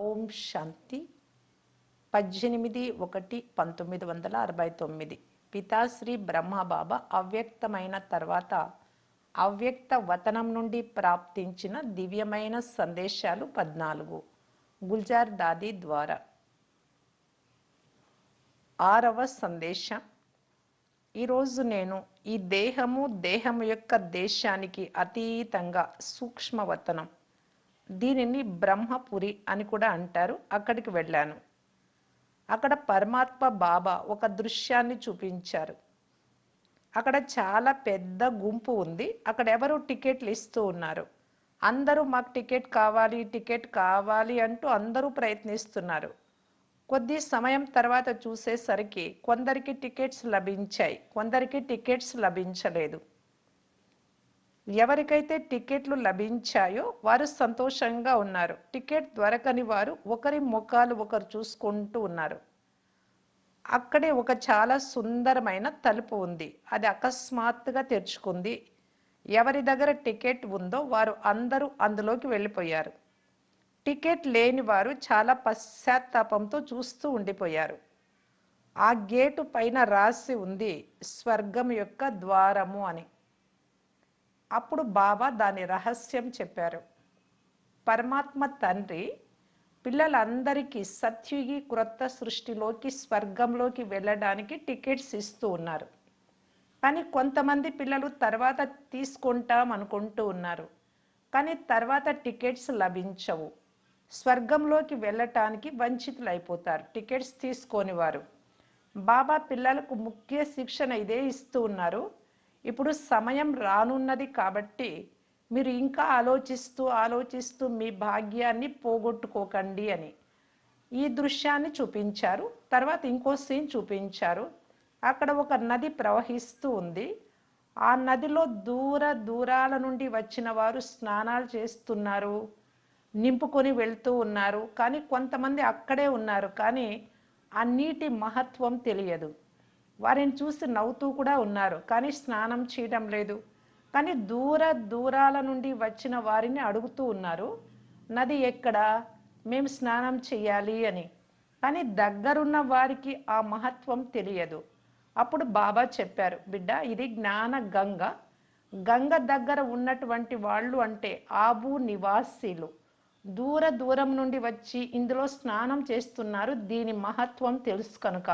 ఓం శాంతి. పద్దెనిమిది ఒకటి పంతొమ్మిది వందల అరవై తొమ్మిది. పితాశ్రీ బ్రహ్మబాబా అవ్యక్తమైన తర్వాత అవ్యక్త వతనం నుండి ప్రాప్తించిన దివ్యమైన సందేశాలు పద్నాలుగు. గుల్జార్ దాది ద్వారా. ఆరవ సందేశం. ఈరోజు నేను ఈ దేహము దేహము యొక్క దేశానికి అతీతంగా సూక్ష్మవతనం. దీనిని బ్రహ్మపురి అని కూడా అంటారు. అక్కడికి వెళ్ళాను. అక్కడ పరమాత్మ బాబా ఒక దృశ్యాన్ని చూపించారు. అక్కడ చాలా పెద్ద గుంపు ఉంది. అక్కడ ఎవరు టికెట్లు ఇస్తూ ఉన్నారు. అందరూ మాకు టికెట్ కావాలి టికెట్ కావాలి అంటూ అందరూ ప్రయత్నిస్తున్నారు. కొద్ది సమయం తర్వాత చూసేసరికి కొందరికి టికెట్స్ లభించాయి. కొందరికి టికెట్స్ లభించలేదు. ఎవరికైతే టికెట్లు లభించాయో వారు సంతోషంగా ఉన్నారు. టికెట్ దొరకని వారు ఒకరి ముఖాలు ఒకరు చూసుకుంటూ ఉన్నారు. అక్కడే ఒక చాలా సుందరమైన తలుపు ఉంది. అది అకస్మాత్తుగా తెరుచుకుంది. ఎవరి దగ్గర టికెట్ ఉందో వారు అందరూ అందులోకి వెళ్ళిపోయారు. టికెట్ లేని వారు చాలా పశ్చాత్తాపంతో చూస్తూ ఉండిపోయారు. ఆ గేటు పైన రాసి ఉంది స్వర్గం యొక్క ద్వారము అని. అప్పుడు బాబా దాని రహస్యం చెప్పారు. పరమాత్మ తండ్రి పిల్లలందరికీ సత్యుగి క్రొత్త సృష్టిలోకి స్వర్గంలోకి వెళ్ళడానికి టికెట్స్ ఇస్తూ ఉన్నారు. కానీ కొంతమంది పిల్లలు తర్వాత తీసుకుంటాం అనుకుంటూ ఉన్నారు. కానీ తర్వాత టికెట్స్ లభించవు. స్వర్గంలోకి వెళ్ళటానికి వంచితులైపోతారు. టికెట్స్ తీసుకోని వారు బాబా పిల్లలకు ముఖ్య శిక్షణ ఇదే ఇస్తూ ఉన్నారు. ఇప్పుడు సమయం రానున్నది కాబట్టి మీరు ఇంకా ఆలోచిస్తూ ఆలోచిస్తూ మీ భాగ్యాన్ని పోగొట్టుకోకండి అని. ఈ దృశ్యాన్ని చూపించారు. తర్వాత ఇంకో సీన్ చూపించారు. అక్కడ ఒక నది ప్రవహిస్తూ ఉంది. ఆ నదిలో దూర దూరాల నుండి వచ్చిన వారు స్నానాలు చేస్తున్నారు నింపుకొని వెళ్తూ ఉన్నారు. కానీ కొంతమంది అక్కడే ఉన్నారు. కానీ ఆ నీటి మహత్వం తెలియదు. వారిని చూసి నవ్వుతూ కూడా ఉన్నారు. కానీ స్నానం చేయడం లేదు. కానీ దూర దూరాల నుండి వచ్చిన వారిని అడుగుతూ ఉన్నారు. నది ఎక్కడ? మేము స్నానం చేయాలి అని. కానీ దగ్గరున్న వారికి ఆ మహత్వం తెలియదు. అప్పుడు బాబా చెప్పారు బిడ్డ ఇది జ్ఞాన గంగ. గంగ దగ్గర ఉన్నటువంటి వాళ్ళు అంటే ఆబు నివాసీలు. దూర దూరం నుండి వచ్చి ఇందులో స్నానం చేస్తున్నారు. దీని మహత్వం తెలుసు కనుక.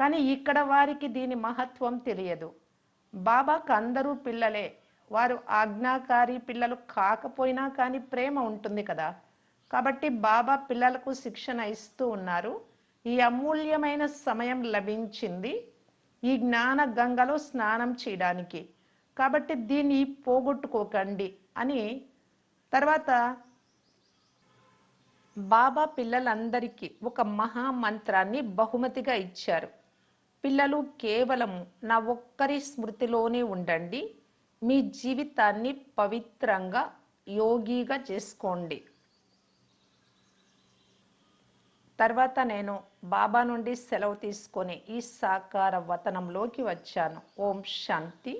కానీ ఇక్కడ వారికి దీని మహత్వం తెలియదు. బాబాకు అందరూ పిల్లలే. వారు ఆజ్ఞాకారి పిల్లలు కాకపోయినా కానీ ప్రేమ ఉంటుంది కదా. కాబట్టి బాబా పిల్లలకు శిక్షణ ఇస్తూ ఉన్నారు. ఈ అమూల్యమైన సమయం లభించింది ఈ జ్ఞాన గంగలో స్నానం చేయడానికి. కాబట్టి దీన్ని పోగొట్టుకోకండి అని తర్వాత బాబా పిల్లలందరికీ ఒక మహామంత్రాన్ని బహుమతిగా ఇచ్చారు. పిల్లలు కేవలం నా ఒక్కరి స్మృతిలోనే ఉండండి. మీ జీవితాన్ని పవిత్రంగా యోగిగా చేసుకోండి. తర్వాత నేను బాబా నుండి సెలవు తీసుకొని ఈ సాకార వతనంలోకి వచ్చాను. ఓం శాంతి.